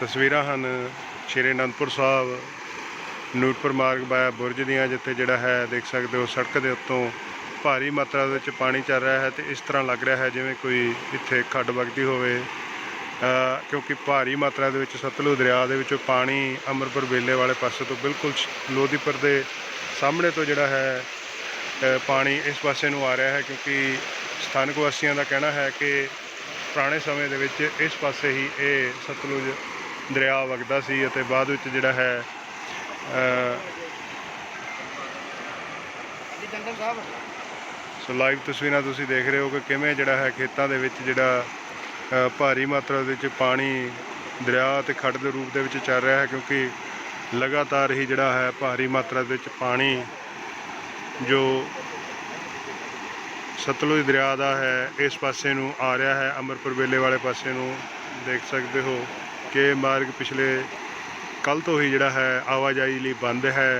ਤਸਵੀਰਾਂ ਹਨ ਸ਼੍ਰੀ ਅਨੰਦਪੁਰ ਸਾਹਿਬ, ਨੂਰਪੁਰ ਮਾਰਗ ਬਾਇਆ ਬੁਰਜ ਦੀਆਂ, ਜਿੱਥੇ ਜਿਹੜਾ ਹੈ ਦੇਖ ਸਕਦੇ ਹੋ ਸੜਕ ਦੇ ਉੱਤੋਂ ਭਾਰੀ ਮਾਤਰਾ ਦੇ ਵਿੱਚ ਪਾਣੀ ਚੱਲ ਰਿਹਾ ਹੈ ਤੇ ਇਸ ਤਰ੍ਹਾਂ ਲੱਗ ਰਿਹਾ ਹੈ ਜਿਵੇਂ ਕੋਈ ਇੱਥੇ ਖੱਡ ਵਗਦੀ ਹੋਵੇ। ਕਿਉਂਕਿ ਭਾਰੀ ਮਾਤਰਾ ਦੇ ਵਿੱਚ ਸਤਲੁਜ ਦਰਿਆ ਦੇ ਵਿੱਚੋਂ ਪਾਣੀ ਅਮਰਪੁਰ ਵੇਲੇ ਵਾਲੇ ਪਾਸੇ ਤੋਂ ਬਿਲਕੁਲ ਲੋਧੀਪੁਰ ਦੇ ਸਾਹਮਣੇ ਤੋਂ ਜਿਹੜਾ ਹੈ ਪਾਣੀ ਇਸ ਪਾਸੇ ਨੂੰ ਆ ਰਿਹਾ ਹੈ ਕਿਉਂਕਿ ਸਥਾਨਕ ਵਾਸੀਆਂ ਦਾ ਕਹਿਣਾ ਹੈ ਕਿ ਪੁਰਾਣੇ ਸਮੇਂ ਦੇ ਵਿੱਚ ਇਸ ਪਾਸੇ ਹੀ ਇਹ ਸਤਲੁਜ ਦਰਿਆ ਵਗਦਾ ਸੀ ਅਤੇ ਬਾਅਦ ਵਿੱਚ ਜਿਹੜਾ ਹੈ ਸੋ ਲਾਈਵ ਤਸਵੀਰਾਂ ਤੁਸੀਂ ਦੇਖ ਰਹੇ ਹੋ ਕਿ ਕਿਵੇਂ ਜਿਹੜਾ ਹੈ ਖੇਤਾਂ ਦੇ ਵਿੱਚ ਜਿਹੜਾ ਭਾਰੀ ਮਾਤਰਾ ਦੇ ਵਿੱਚ ਪਾਣੀ ਦਰਿਆ ਤੇ ਖੱਡ ਦੇ ਰੂਪ ਦੇ ਵਿੱਚ ਚੱਲ ਰਿਹਾ ਹੈ ਕਿਉਂਕਿ ਲਗਾਤਾਰ ਹੀ ਜਿਹੜਾ ਹੈ ਭਾਰੀ ਮਾਤਰਾ ਦੇ ਵਿੱਚ ਪਾਣੀ ਜੋ ਸਤਲੁਜ ਦਰਿਆ ਦਾ ਹੈ, ਇਸ ਪਾਸੇ ਨੂੰ ਆ ਰਿਹਾ ਹੈ। ਅਮਰਪੁਰ ਵੇਲੇ ਵਾਲੇ ਪਾਸੇ ਨੂੰ ਦੇਖ ਸਕਦੇ ਹੋ। ਕਿ ਮਾਰਗ ਪਿਛਲੇ ਕੱਲ ਤੋਂ ਹੀ ਜਿਹੜਾ ਹੈ ਆਵਾਜਾਈ ਲਈ ਬੰਦ ਹੈ।